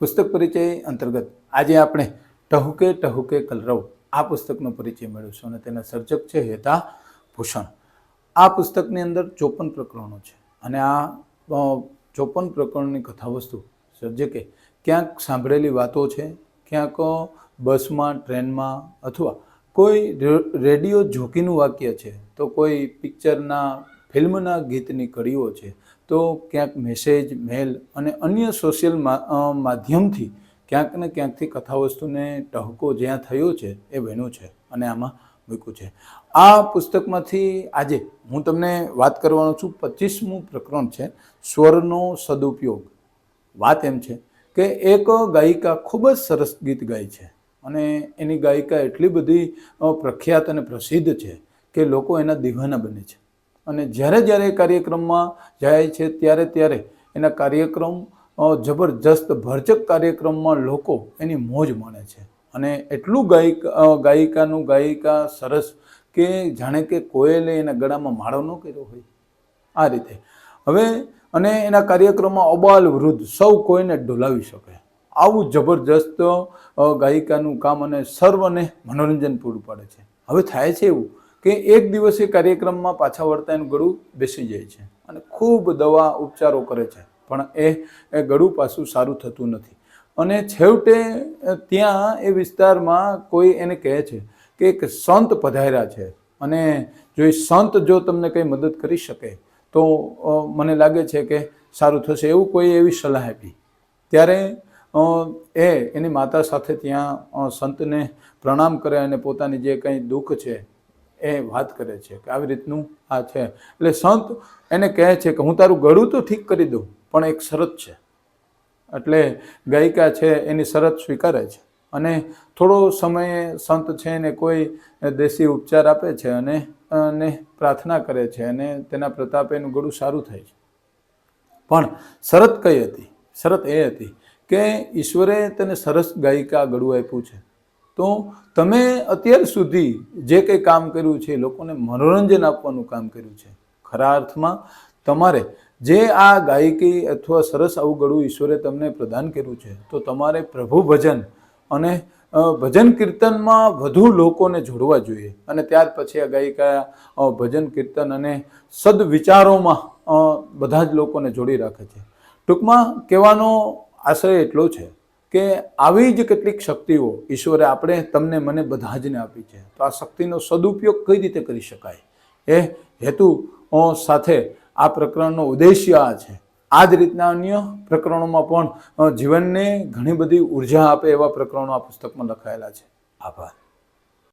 પુસ્તક પરિચય અંતર્ગત આજે આપણે ટહુકે ટહુકે કલરવ આ પુસ્તકનો પરિચય મેળવીશું અને તેના સર્જક છે હેતા ભૂષણ. આ પુસ્તકની અંદર ચોપન પ્રકરણો છે અને આ ચોપન પ્રકરણની કથાવસ્તુ સર્જકે ક્યાંક સાંભળેલી વાતો છે, ક્યાંક બસમાં, ટ્રેનમાં અથવા કોઈ રેડિયો જોકીનું વાક્ય છે, તો કોઈ પિક્ચરના, ફિલ્મના ગીતની કડીઓ છે તો ક્યાંક મેસેજ મેલ અને અન્ય સોશિયલ માધ્યમથી ક્યાંક ને ક્યાંકથી કથાવસ્તુને ટહકો જ્યાં થયો છે એ બન્યું છે અને આમાં મૂક્યું છે. આ પુસ્તકમાંથી આજે હું તમને વાત કરવાનો છું. પચીસમું પ્રકરણ છે સ્વરનો સદુપયોગ. વાત એમ છે કે એક ગાયિકા ખૂબ જ સરસ ગીત ગાય છે અને એની ગાયિકા એટલી બધી પ્રખ્યાત અને પ્રસિદ્ધ છે કે લોકો એના દીવાના બને છે. અને જ્યારે જ્યારે કાર્યક્રમમાં જાય છે ત્યારે ત્યારે એના કાર્યક્રમ જબરજસ્ત ભરચક કાર્યક્રમમાં લોકો એની મોજ માણે છે. અને એટલું ગાયિક ગાયિકાનું ગાયિકા સરસ કે જાણે કે કોયલે એના ગળામાં માળો ન કર્યો હોય. આ રીતે. હવે અને એના કાર્યક્રમમાં અબાલ વૃદ્ધ સૌ કોઈને ડોલાવી શકે. આવું જબરજસ્ત ગાયિકાનું કામ અને સર્વને મનોરંજન પૂરું પાડે છે. હવે થાય છે એવું. કે એક દિવસે કાર્યક્રમમાં પાછા વળતા એનું ગળું બેસી જાય છે અને ખૂબ દવા ઉપચારો કરે છે. પણ એ ગળું પાછું સારું થતું નથી. અને છેવટે ત્યાં એ વિસ્તારમાં કોઈ એને કહે છે કે એક સંત પધાર્યા છે. અને જો એ સંત જો તમને કંઈ મદદ કરી શકે, તો મને લાગે છે કે સારું થશે એવું કોઈ એવી સલાહ આપી. ત્યારે એ એની માતા સાથે ત્યાં સંતને પ્રણામ કરે અને પોતાની જે કંઈ દુઃખ છે એ વાત કરે છે કે આવી રીતનું આ છે. એટલે સંત એને કહે છે કે હું તારું ગળું તો ઠીક કરી દઉં, પણ એક શરત છે. એટલે ગાયિકા છે એની શરત સ્વીકારે છે. અને થોડો સમયે સંત છે એને કોઈ દેશી ઉપચાર આપે છે અને અને પ્રાર્થના કરે છે અને તેના પ્રતાપે એનું ગળું સારું થાય છે. પણ શરત કઈ હતી? શરત એ હતી કે ઈશ્વરે તેને સરસ ગાયિકા ગળું આપ્યું છે. તો તમે અત્યાર સુધી જે કંઈ કામ કર્યું છે લોકોને મનોરંજન આપવાનું કામ કર્યું છે. ખરા અર્થમાં તમારે જે આ ગાયકી અથવા સરસ આવું ગળું ઈશ્વરે તમને પ્રદાન કર્યું છે, તો તમારે પ્રભુ ભજન અને ભજન કીર્તનમાં વધુ લોકોને જોડવા જોઈએ. અને ત્યાર પછી આ ગાયિકા ભજન કીર્તન અને સદવિચારોમાં બધા જ લોકોને જોડી રાખે છે. ટૂંકમાં કહેવાનો આશય એટલો છે કે આવી જ કેટલીક શક્તિઓ ઈશ્વરે આપણે તમને મને બધા જને આપી છે. તો આ શક્તિનો સદુપયોગ કઈ રીતે કરી શકાય? એ હેતુ સાથે આ પ્રકરણનો ઉદ્દેશ્ય આ છે. આ જ રીતના અન્ય પ્રકરણોમાં પણ જીવનને ઘણી બધી ઊર્જા આપે એવા પ્રકરણો આ પુસ્તકમાં લખાયેલા છે. આભાર.